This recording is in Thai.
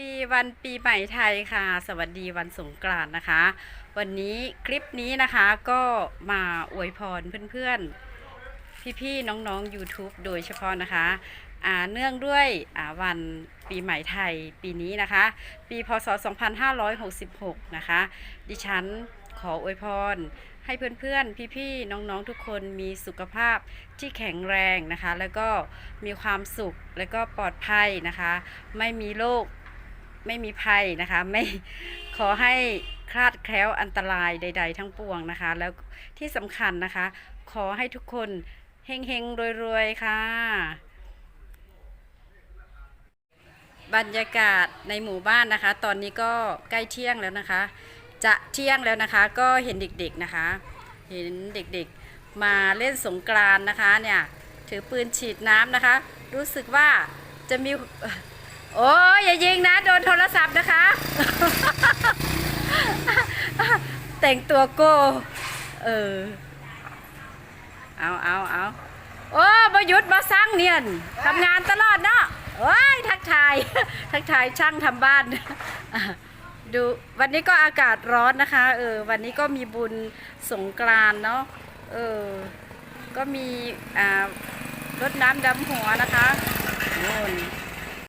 ดีวันปีใหม่ไทยค่ะ สวัสดีวันสงกรานต์นะคะ วันนี้คลิปนี้นะคะก็มาอวยพรเพื่อนๆ พี่ๆ น้องๆ YouTube โดยเฉพาะนะคะเนื่องด้วยวันปีใหม่ไทยปีนี้นะคะ ปีพศ 2566 นะคะ ดิฉันขออวยพรให้เพื่อนๆ พี่ๆ น้องๆ ทุกคนมีสุขภาพที่แข็งแรงนะคะ แล้วก็มีความสุข แล้วก็ปลอดภัยนะคะ ไม่มีโรค ไม่มีภัยนะคะ ไม่ขอให้คลาดแคล้วอันตรายใด ๆ ทั้งปวงนะคะ แล้วที่สำคัญนะคะ ขอให้ทุกคนเฮงๆรวยๆค่ะ บรรยากาศในหมู่บ้านนะคะ ตอนนี้ก็ใกล้เที่ยงแล้วนะคะ จะเที่ยงแล้วนะคะ ก็เห็นเด็กๆนะคะ เห็นเด็กๆมาเล่นสงกรานนะคะเนี่ยถือปืนฉีดน้ำนะคะ รู้สึกว่าจะมี โอ้ยอย่ายิงนะ โดนโทรศัพท์นะคะ แต่งตัวโก้เออ เอาเอาเอาโอ้บหยุดมาสร้างเนียนทำงานตลอดเนาะโอ้ยทักทาย ทักทายช่างทำบ้าน ดูวันนี้ก็อากาศร้อนนะคะ เออ วันนี้ก็มีบุญสงกรานเนาะ เออ ก็มี อ่ารดน้ำดำหัวนะคะโน่น